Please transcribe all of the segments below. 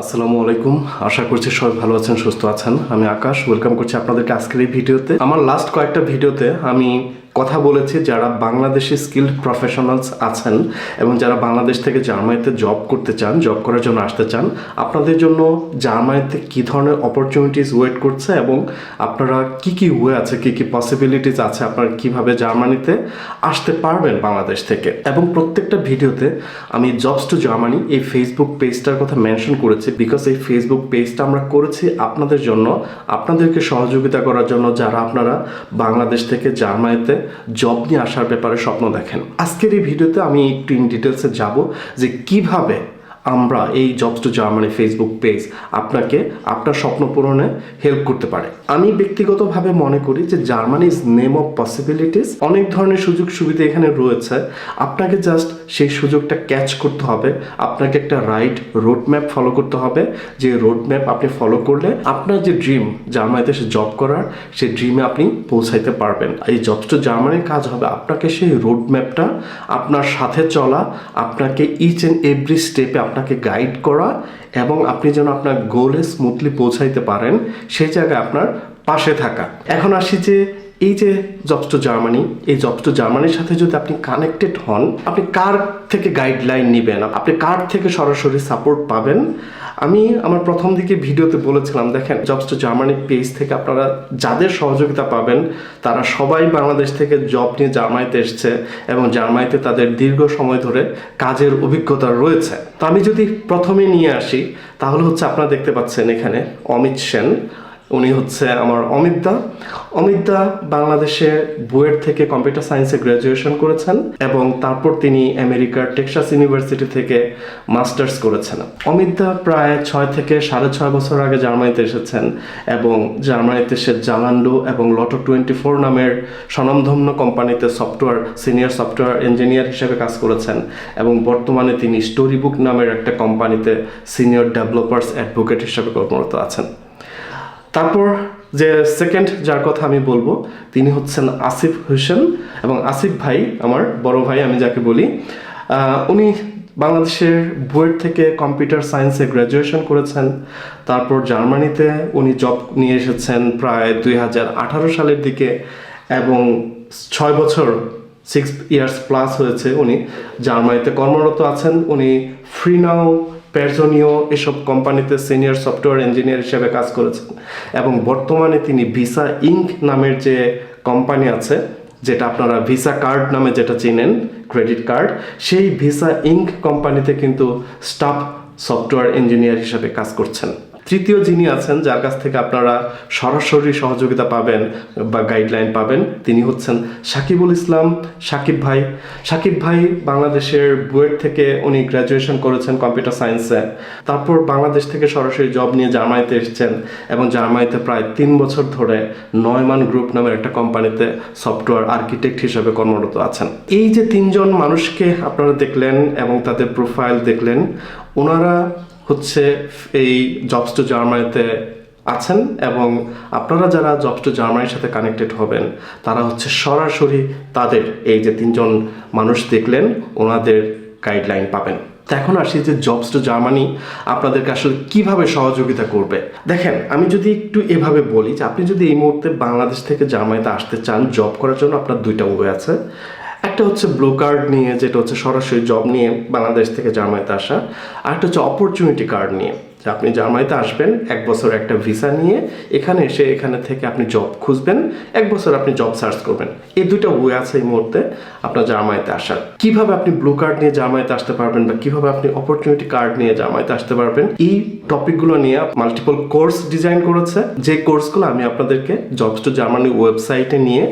আসসালামু আলাইকুম। আশা করছি সবাই ভালো আছেন, সুস্থ আছেন। আমি আকাশ ওয়েলকাম করছি আপনাদেরকে আজকের এই ভিডিওতে। আমার লাস্ট কয়েকটা ভিডিওতে আমি কথা বলেছি যারা বাংলাদেশি স্কিল্ড প্রফেশনালস আছেন এবং যারা বাংলাদেশ থেকে জার্মানিতে জব করতে চান জব করার জন্য আসতে চান, আপনাদের জন্য জার্মানিতে কী ধরনের অপরচুনিটিস ওয়েট করছে এবং আপনারা কি কি ওয়ে আছে, কি কি পসিবিলিটিস আছে আপনারা কীভাবে জার্মানিতে আসতে পারবেন বাংলাদেশ থেকে? এবং প্রত্যেকটা ভিডিওতে আমি জবস টু জার্মানি এই ফেসবুক পেজটার কথা মেনশন করেছি বিকজ এই ফেসবুক পেজটা আমরা করেছি আপনাদের জন্য, আপনাদেরকে সহযোগিতা করার জন্য যারা আপনারা বাংলাদেশ থেকে জার্মানিতে জব নিয়ে আসার ব্যাপারে স্বপ্ন দেখেন। আজকের এই ভিডিওতে আমি একটু ইন ডিটেলসে যাব যে কীভাবে আমরা এই jobs to Germany Facebook page আপনাকে আপনার স্বপ্ন পূরণে হেল্প করতে পারে। আমি ব্যক্তিগতভাবে মনে করি যে Germany is name of possibilities অনেক ধরনের সুযোগ সুবিধা এখানে রয়েছে। আপনাকে জাস্ট সেই সুযোগটা ক্যাচ করতে হবে। আপনাকে একটা রাইট রোড ম্যাপ ফলো করতে হবে। যে রোড ম্যাপ আপনি ফলো করলে আপনার যে ড্রিম জার্মানিতে সে জব করার সেই ড্রিমে আপনি পৌঁছাইতে পারবেন। এই জবস টু জার্মানির কাজ হবে আপনাকে সেই রোড ম্যাপটা আপনার সাথে চলা, আপনাকে ইচ অ্যান্ড এভরি স্টেপে আপনাকে গাইড করা এবং আপনি যেন আপনার গোলে স্মুথলি পৌঁছাইতে পারেন, সেই জায়গায় আপনার পাশে থাকা। এখন আসি যে, এই যে জবস টু জার্মানি এই জবস টু জার্মানির সাথে যদি আপনি কানেক্টেড হন, আপনি কার থেকে গাইডলাইন নেবেন? আপনি কার থেকে সরাসরি সাপোর্ট পাবেন? আমি আমার প্রথম দিকে ভিডিওতে বলেছিলাম, দেখেন জবস টু জার্মানি পেজ থেকে আপনারা যাদের সহযোগিতা পাবেন, তারা সবাই বাংলাদেশ থেকে জব নিয়ে জার্মানিতে এসছে এবং জার্মানিতে তাদের দীর্ঘ সময় ধরে কাজের অভিজ্ঞতা রয়েছে। তো আমি যদি প্রথমে নিয়ে আসি, তাহলে হচ্ছে আপনারা দেখতে পাচ্ছেন এখানে অমিত সেন। উনি হচ্ছে আমার অমিত দা অমিত দা বাংলাদেশে বুয়েট থেকে কম্পিউটার সায়েন্সে গ্র্যাজুয়েশন করেছেন এবং তারপর তিনি আমেরিকার টেক্সাস ইউনিভার্সিটি থেকে মাস্টার্স করেছেন। অমিত দা প্রায় ছয় থেকে সাড়ে ছয় বছর আগে জার্মানিতে এসেছেন এবং জার্মানিতে সে জালান্ডো এবং লটো টোয়েন্টি ফোর নামের স্বনামধন্য কোম্পানিতে সফটওয়্যার, সিনিয়র সফটওয়্যার ইঞ্জিনিয়ার হিসেবে কাজ করেছেন এবং বর্তমানে তিনি স্টোরি বুক নামের একটা কোম্পানিতে সিনিয়র ডেভেলপার্স অ্যাডভোকেট হিসেবে কর্মরত আছেন। তারপর যে সেকেন্ড যার কথা আমি বলব, তিনি হচ্ছেন আসিফ হোসেন এবং আসিফ ভাই, আমার বড় ভাই আমি যাকে বলি উনি বাংলাদেশের বুয়েট থেকে কম্পিউটার সায়েন্সে গ্র্যাজুয়েশন করেছেন। তারপর জার্মানিতে উনি জব নিয়ে এসেছেন প্রায় দুই হাজার আঠারো সালের দিকে এবং ছয় বছর সিক্স ইয়ার্স প্লাস হয়েছে উনি। জার্মানিতে কর্মরত আছেন। উনি ফ্রি নাও পেরজনীয় এসব কোম্পানিতে সিনিয়র সফটওয়্যার ইঞ্জিনিয়ার হিসেবে কাজ করেছেন এবং বর্তমানে তিনি ভিসা ইঙ্ক নামের যে কোম্পানি আছে, যেটা আপনারা ভিসা কার্ড নামে যেটা চিনেন ক্রেডিট কার্ড সেই ভিসা ইঙ্ক কোম্পানিতে কিন্তু স্টাফ সফটওয়্যার ইঞ্জিনিয়ার হিসেবে কাজ করছেন। তৃতীয় যিনি আছেন, যার কাছ থেকে আপনারা সরাসরি সহযোগিতা পাবেন বা গাইডলাইন পাবেন, তিনি হচ্ছেন সাকিবুল ইসলাম। সাকিব ভাই সাকিব ভাই বাংলাদেশের বুয়েট থেকে উনি গ্র্যাজুয়েশন করেছেন কম্পিউটার সায়েন্সে তারপর বাংলাদেশ থেকে সরাসরি জব নিয়ে জার্মানিতে এসেছেন এবং জার্মানিতে প্রায় তিন বছর ধরে নয়মান গ্রুপ নামের একটা কোম্পানিতে সফটওয়্যার আর্কিটেক্ট হিসেবে কর্মরত আছেন। এই যে তিনজন মানুষকে আপনারা দেখলেন এবং তাদের প্রোফাইল দেখলেন, ওনারা হচ্ছে এই জবস টু জার্মানিতে আছেন এবং আপনারা যারা জবস টু জার্মানির সাথে কানেক্টেড হবেন, তারা হচ্ছে সরাসরি তাদের এই যে তিনজন মানুষ দেখলেন, ওনাদের গাইডলাইন পাবেন। এখন আসি যে জবস টু জার্মানি আপনাদেরকে আসলে কীভাবে সহযোগিতা করবে। দেখেন, আমি যদি একটু এভাবে বলি যে আপনি যদি এই মুহূর্তে বাংলাদেশ থেকে জার্মানিতে আসতে চান জব করার জন্য আপনার দুইটা ওয়ে আছে। একটা হচ্ছে ব্লু কার্ড নিয়ে, যেটা হচ্ছে সরাসরি জব নিয়ে বাংলাদেশ থেকে জার্মানিতে আসা, আর একটা হচ্ছে অপরচুনিটি কার্ড নিয়ে। যে আপনি জার্মানিতে আসবেন, এক বছর একটা ভিসা নিয়ে, এখানে এসে এখানে থেকে আপনি জব খুঁজবেন, এক বছর আপনি জব সার্চ করবেন। এই দুইটা ওয়ে আছে এই মুহূর্তে আপনার জার্মানিতে আসার। কীভাবে আপনি ব্লু কার্ড নিয়ে জার্মানিতে আসতে পারবেন বা কীভাবে আপনি অপরচুনিটি কার্ড নিয়ে জার্মানিতে আসতে পারবেন, এই টপিকগুলো নিয়ে মাল্টিপল কোর্স ডিজাইন করেছে। যে কোর্সগুলো আমি আপনাদেরকে জবস টু জার্মানি ওয়েবসাইটে নিয়ে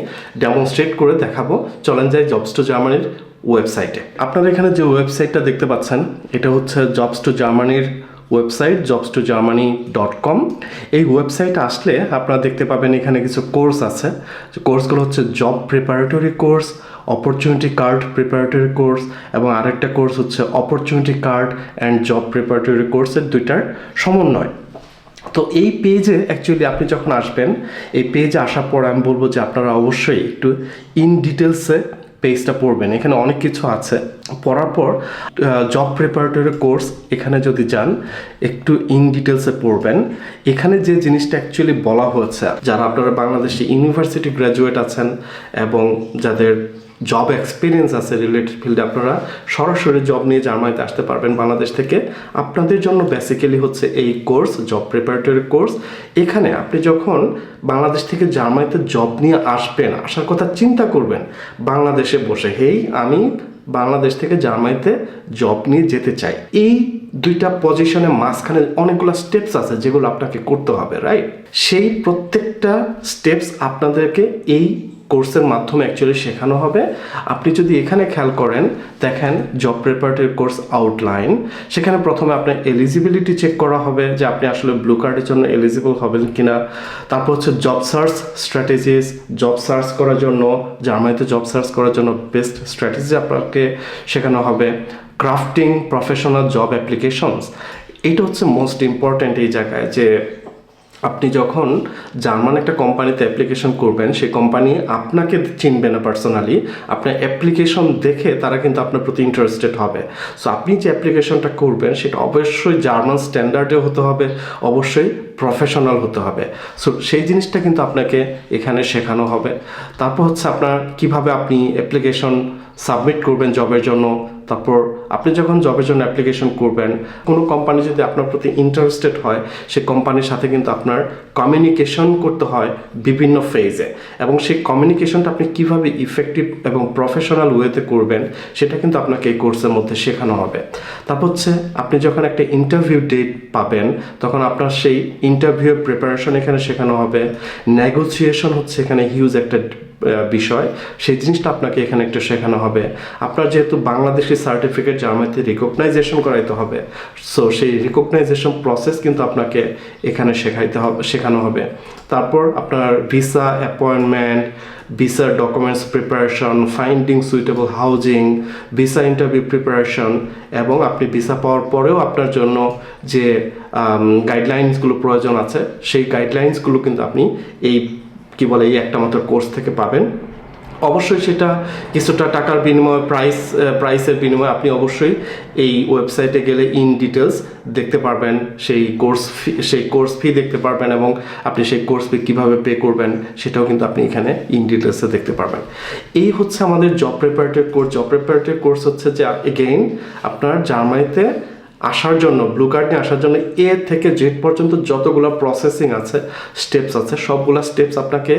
ডেমনস্ট্রেট করে দেখাবো। চলেন যাই জবস টু জার্মানির ওয়েবসাইটে আপনারা এখানে যে ওয়েবসাইটটা দেখতে পাচ্ছেন, এটা হচ্ছে জবস টু জার্মানির website jobs to Germany dot com এই ওয়েবসাইটে আসলে আপনারা দেখতে পাবেন এখানে কিছু কোর্স আছে। কোর্সগুলো হচ্ছে job preparatory course opportunity card preparatory course এবং আরেকটা কোর্স হচ্ছে opportunity card and job preparatory কোর্সের দুইটার সমন্বয়। তো এই পেজে অ্যাকচুয়ালি আপনি যখন আসবেন, এই পেজে আসার পর আমি বলব যে আপনারা অবশ্যই একটু ইন ডিটেলসে পেজটা পড়বেন, এখানে অনেক কিছু আছে। পড়ার পর জব প্রিপারেটরি কোর্স এখানে যদি যান, একটু ইন ডিটেলসে পড়বেন। এখানে যে জিনিসটা অ্যাকচুয়ালি বলা হয়েছে, যারা আপনারা বাংলাদেশে ইউনিভার্সিটি গ্র্যাজুয়েট আছেন এবং যাদের জব এক্সপিরিয়েন্স আছে রিলেটেড ফিল্ডে আপনারা সরাসরি জব নিয়ে জার্মানিতে আসতে পারবেন বাংলাদেশ থেকে। আপনাদের জন্য বেসিক্যালি হচ্ছে এই কোর্স জব প্রিপারেটরি কোর্স এখানে আপনি যখন বাংলাদেশ থেকে জার্মানিতে জব নিয়ে আসবেন, আসার কথা চিন্তা করবেন, বাংলাদেশে বসে, হেই, আমি বাংলাদেশ থেকে জার্মানিতে জব নিয়ে যেতে চাই। এই দুইটা পজিশনের মাঝখানে অনেকগুলো স্টেপস আছে যেগুলো আপনাকে করতে হবে রাইট সেই প্রত্যেকটা স্টেপস আপনাদেরকে এই কোর্সের মাধ্যমে অ্যাকচুয়ালি শেখানো হবে। আপনি যদি এখানে খেয়াল করেন, দেখেন জব প্রিপারেটরি কোর্স আউটলাইন সেখানে প্রথমে আপনার এলিজিবিলিটি চেক করা হবে যে আপনি আসলে ব্লু কার্ডের জন্য এলিজিবল হবেন কিনা। তারপর হচ্ছে job search strategies job search করার জন্য, জার্মানিতে জব সার্চ করার জন্য বেস্ট স্ট্র্যাটেজি আপনাকে শেখানো হবে। ক্রাফটিং প্রফেশনাল জব অ্যাপ্লিকেশনস এটা হচ্ছে মোস্ট ইম্পর্ট্যান্ট এই জায়গায় যে আপনি যখন জার্মান একটা কোম্পানিতে অ্যাপ্লিকেশন করবেন, সেই কোম্পানি আপনাকে চিনবে না পার্সোনালি আপনার অ্যাপ্লিকেশন দেখে তারা কিন্তু আপনার প্রতি ইন্টারেস্টেড হবে। সো আপনি যে অ্যাপ্লিকেশনটা করবেন, সেটা অবশ্যই জার্মান স্ট্যান্ডার্ডে হতে হবে। অবশ্যই প্রফেশনাল হতে হবে। সো সেই জিনিসটা কিন্তু আপনাকে এখানে শেখানো হবে। তারপর হচ্ছে আপনার কীভাবে আপনি অ্যাপ্লিকেশন সাবমিট করবেন জবের জন্য। তারপর আপনি যখন জবের জন্য অ্যাপ্লিকেশন করবেন, কোনো কোম্পানি যদি আপনার প্রতি ইন্টারেস্টেড হয় সে কোম্পানির সাথে কিন্তু আপনার কমিউনিকেশন করতে হয় বিভিন্ন ফেজে এবং সেই কমিউনিকেশনটা আপনি কীভাবে ইফেক্টিভ এবং প্রফেশনাল ওয়েতে করবেন, সেটা কিন্তু আপনাকে এই কোর্সের মধ্যে শেখানো হবে। তারপর হচ্ছে আপনি যখন একটা ইন্টারভিউ ডেট পাবেন, তখন আপনার সেই ইন্টারভিউ প্রিপারেশন এখানে শেখানো হবে। নেগোসিয়েশন হচ্ছে এখানে হিউজ একটা বিষয়। সেই জিনিসটা আপনাকে এখানে একটু শেখানো হবে। আপনার যেহেতু বাংলাদেশি সার্টিফিকেট জার্মানিতে রিকগনাইজেশন করাইতে হবে সো সেই রিকগনাইজেশন প্রসেস কিন্তু আপনাকে এখানে শেখাইতে হবে, শেখানো হবে। তারপর আপনার ভিসা অ্যাপয়েন্টমেন্ট ভিসার documents preparation finding suitable housing visa interview preparation এবং আপনি ভিসা পাওয়ার পরেও আপনার জন্য যে গাইডলাইন্সগুলো প্রয়োজন আছে। সেই গাইডলাইন্সগুলো কিন্তু আপনি এই, কি বলে, এই একটা মাত্র কোর্স থেকে পাবেন। অবশ্যই সেটা কিছুটা টাকার বিনিময়ে প্রাইস প্রাইসের বিনিময়ে আপনি অবশ্যই এই ওয়েবসাইটে গেলে ইন ডিটেলস দেখতে পারবেন, সেই কোর্স ফি সেই কোর্স ফি দেখতে পারবেন এবং আপনি সেই কোর্স ফি কীভাবে পে করবেন সেটাও কিন্তু আপনি এখানে ইন ডিটেলসে দেখতে পারবেন। এই হচ্ছে আমাদের job preparatory course job preparatory course হচ্ছে যে এগেইন আপনার জার্মানিতে আসার জন্য ব্লু কার্ড নিয়ে আসার জন্য এ থেকে জেড পর্যন্ত যতগুলো প্রসেসিং আছে স্টেপস আছে, সবগুলো স্টেপস আপনাকে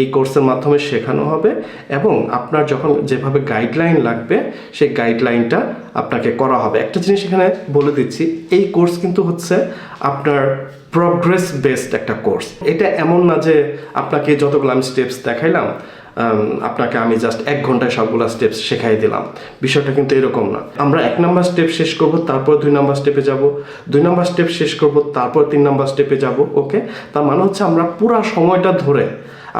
এই কোর্সের মাধ্যমে শেখানো হবে এবং আপনার যখন যেভাবে গাইডলাইন লাগবে, সেই গাইডলাইনটা আপনাকে করা হবে। একটা জিনিস এখানে বলে দিচ্ছি, এই কোর্স কিন্তু হচ্ছে আপনার প্রগ্রেস বেসড একটা কোর্স এটা এমন না যে আপনাকে যতগুলো আমি স্টেপস দেখাইলাম আপনাকে আমি জাস্ট এক ঘন্টায় সবগুলো স্টেপস শেখাই দিলাম। বিষয়টা কিন্তু এরকম না। আমরা এক নাম্বার স্টেপ শেষ করব, তারপর দুই নাম্বার স্টেপে যাব। দুই নাম্বার স্টেপ শেষ করব, তারপর তিন নাম্বার স্টেপে যাব ওকে তার মানে হচ্ছে আমরা পুরো সময়টা ধরে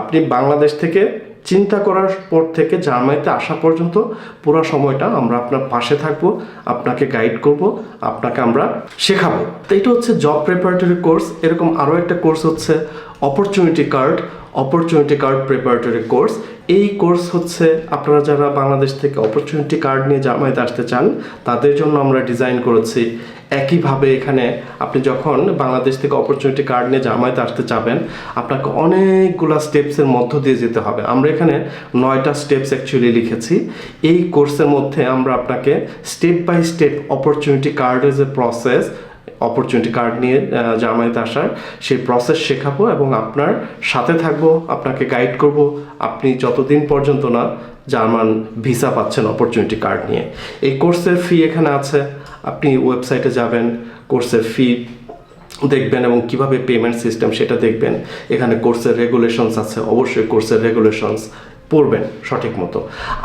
আপনি বাংলাদেশ থেকে চিন্তা করার পর থেকে জার্মানিতে আসা পর্যন্ত পুরো সময়টা আমরা আপনার পাশে থাকব, আপনাকে গাইড করব, আপনাকে আমরা শেখাবো। তো এটা হচ্ছে জব প্রিপারেটরি কোর্স এরকম আরও একটা কোর্স হচ্ছে opportunity card opportunity card preparatory course এই কোর্স হচ্ছে আপনারা যারা বাংলাদেশ থেকে অপরচুনিটি কার্ড নিয়ে জার্মানিতে আসতে চান, তাদের জন্য আমরা ডিজাইন করেছি। একইভাবে এখানে আপনি যখন বাংলাদেশ থেকে অপরচুনিটি কার্ড নিয়ে জার্মানিতে আসতে চাবেন আপনাকে অনেকগুলো স্টেপসের মধ্য দিয়ে যেতে হবে। আমরা এখানে নয়টা স্টেপস অ্যাকচুয়ালি লিখেছি। এই কোর্সের মধ্যে আমরা আপনাকে স্টেপ বাই স্টেপ অপরচুনিটি কার্ডের যে প্রসেস অপরচুনিটি কার্ড নিয়ে জার্মানিতে আসার, সেই প্রসেস শেখাবো এবং আপনার সাথে থাকব, আপনাকে গাইড করব। আপনি যতদিন পর্যন্ত না জার্মান ভিসা পাচ্ছেন অপরচুনিটি কার্ড নিয়ে। এই কোর্সের ফি এখানে আছে। আপনি ওয়েবসাইটে যাবেন কোর্সের ফি দেখবেন এবং কীভাবে পেমেন্ট সিস্টেম সেটা দেখবেন। এখানে কোর্সের রেগুলেশনস আছে, অবশ্যই কোর্সের রেগুলেশনস পড়বেন সঠিক মতো।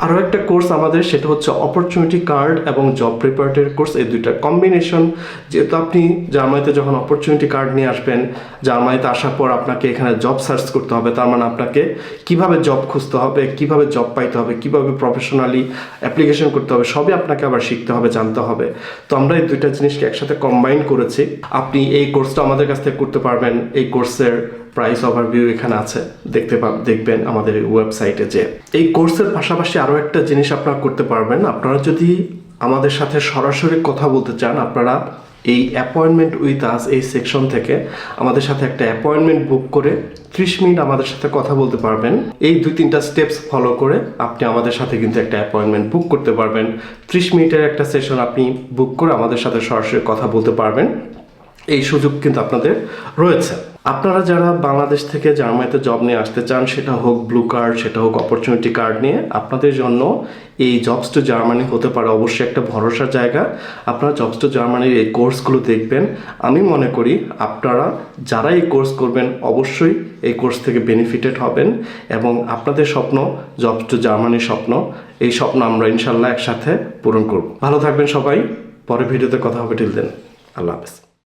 আরও একটা কোর্স আমাদের, সেটা হচ্ছে অপরচুনিটি কার্ড এবং জব প্রিপারেটের কোর্স। এই দুইটার কম্বিনেশন যেহেতু আপনি জার্মানিতে যখন অপরচুনিটি কার্ড নিয়ে আসবেন, জার্মানিতে আসার পর আপনাকে এখানে জব সার্চ করতে হবে। তার মানে আপনাকে কীভাবে জব খুঁজতে হবে, কীভাবে জব পাইতে হবে, কীভাবে প্রফেশনালি অ্যাপ্লিকেশন করতে হবে, সবই আপনাকে আবার শিখতে হবে, জানতে হবে। তো আমরা এই দুইটা জিনিসকে একসাথে কম্বাইন করেছি। আপনি এই কোর্সটা আমাদের কাছ থেকে করতে পারবেন। এই কোর্সের প্রাইস ওভারভিউ এখানে আছে। দেখতে পা- দেখবেন আমাদের ওয়েবসাইটে যে। এই কোর্সের পাশাপাশি আরও একটা জিনিস আপনারা করতে পারবেন। আপনারা যদি আমাদের সাথে সরাসরি কথা বলতে চান, আপনারা এই অ্যাপয়েন্টমেন্ট উইথ আস এই সেকশন থেকে আমাদের সাথে একটা অ্যাপয়েন্টমেন্ট বুক করে ত্রিশ মিনিট আমাদের সাথে কথা বলতে পারবেন। এই দুই তিনটা স্টেপস ফলো করে আপনি আমাদের সাথে কিন্তু একটা অ্যাপয়েন্টমেন্ট বুক করতে পারবেন। ত্রিশ মিনিটের একটা সেশন আপনি বুক করে আমাদের সাথে সরাসরি কথা বলতে পারবেন। এই সুযোগ কিন্তু আপনাদের রয়েছে। আপনারা যারা বাংলাদেশ থেকে জার্মানিতে জব নিয়ে আসতে চান, সেটা হোক ব্লু কার্ড সেটা হোক অপরচুনিটি কার্ড নিয়ে আপনাদের জন্য এই জবস টু জার্মানি হতে পারে অবশ্যই একটা ভরসার জায়গা। আপনারা জবস টু জার্মানির এই কোর্সগুলো দেখবেন। আমি মনে করি আপনারা যারা এই কোর্স করবেন, অবশ্যই এই কোর্স থেকে বেনিফিটেড হবেন এবং আপনাদের স্বপ্ন জবস টু জার্মানির স্বপ্ন, এই স্বপ্ন আমরা ইনশাল্লাহ একসাথে পূরণ করব। ভালো থাকবেন সবাই। পরে ভিডিওতে কথা হবে। টিল দেন আল্লাহ হাফেজ।